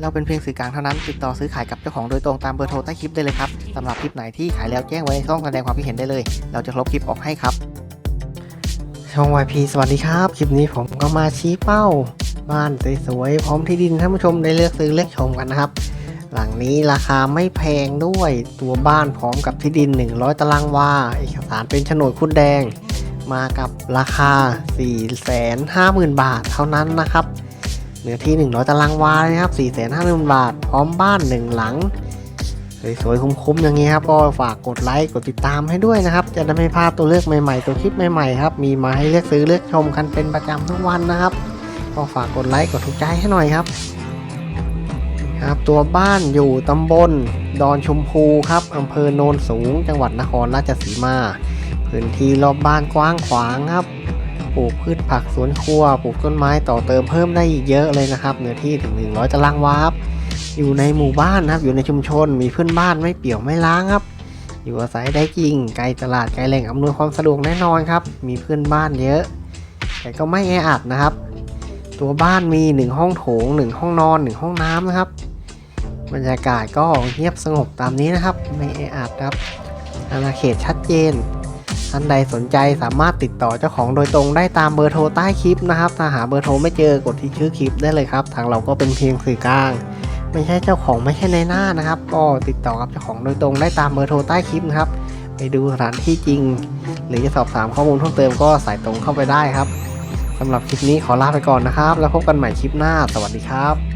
เราเป็นเพียงสื่อกลางเท่านั้น ติดต่อซื้อขายกับเจ้าของโดยตรงตามเบอร์โทรใต้คลิปได้เลยครับสำหรับคลิปไหนที่ขายแล้วแจ้งไว้ในช่องแสดงความคิดเห็นได้เลย เราจะลบคลิปออกให้ครับ ช่อง YP สวัสดีครับ คลิปนี้ผมก็มาชี้เป้า บ้านสวยๆพร้อมที่ดินท่านผู้ชมได้เลือกซื้อเลือกชมกันนะครับ หลังนี้ราคาไม่แพงด้วยตัวบ้านพร้อมกับที่ดิน 100 ตารางวาเอกสารเป็นโฉนดคุดแดง มากับราคา 450,000 บาทเท่านั้นนะครับ เนื้อที่ 100 ตารางวานะครับ 450,000 บาท พร้อมบ้าน 1 หลัง สวยๆคุ้มๆอย่างนี้ครับ ก็ฝากกดไลค์ กดติดตามให้ด้วยนะครับ จะได้ไม่พลาดตัวเลือกใหม่ๆ ตัวคลิปใหม่ๆครับ มีมาให้เลือกซื้อเลือกชมกันเป็นประจำทุกวันนะครับ ก็ฝากกดไลค์ กดถูกใจให้หน่อยครับครับตัวบ้านอยู่ตำบลดอนชมพูครับอำเภอโนนสูง จังหวัดนครราชสีมา พื้นที่รอบบ้านกว้างขวางครับ ปลูกพืชผักสวนครัว ปลูกต้นไม้ต่อเติมเพิ่มได้อีกเยอะเลยนะครับเนื้อที่ถึง 100ตารางวาครับอยู่ในหมู่บ้านนะครับ อยู่ในชุมชน มีเพื่อนบ้านไม่เปี่ยวไม่ล้างครับ อยู่อาศัยได้จริง ไกลตลาดไกลแหล่งอำนวยความสะดวกแน่นอนครับ มีเพื่อนบ้านเยอะ แต่ก็ไม่แออัดนะครับ ตัวบ้านมี 1 ห้องโถง 1 ห้องนอน 1 ห้องน้ำนะครับ บรรยากาศก็เงียบสงบตามนี้นะครับ ไม่แออัดครับอาณาเขตชัดเจน ท่านใดสนใจสามารถติดต่อเจ้าของโดยตรงได้ตามเบอร์โทรใต้คลิปนะครับถ้าหาเบอร์โทรไม่เจอกดที่ชื่อคลิปได้เลยครับ ทางเราก็เป็นเพียงสื่อกลาง ไม่ใช่เจ้าของไม่ใช่ในหน้านะครับ ก็ติดต่อกับเจ้าของโดยตรงได้ตามเบอร์โทรใต้คลิปนะครับ ไปดูสถานที่จริง หรือจะสอบถามข้อมูลเพิ่มเติมก็สายตรงเข้าไปได้ครับสำหรับคลิปนี้ขอลาไปก่อนนะครับ แล้วพบกันใหม่คลิปหน้า สวัสดีครับ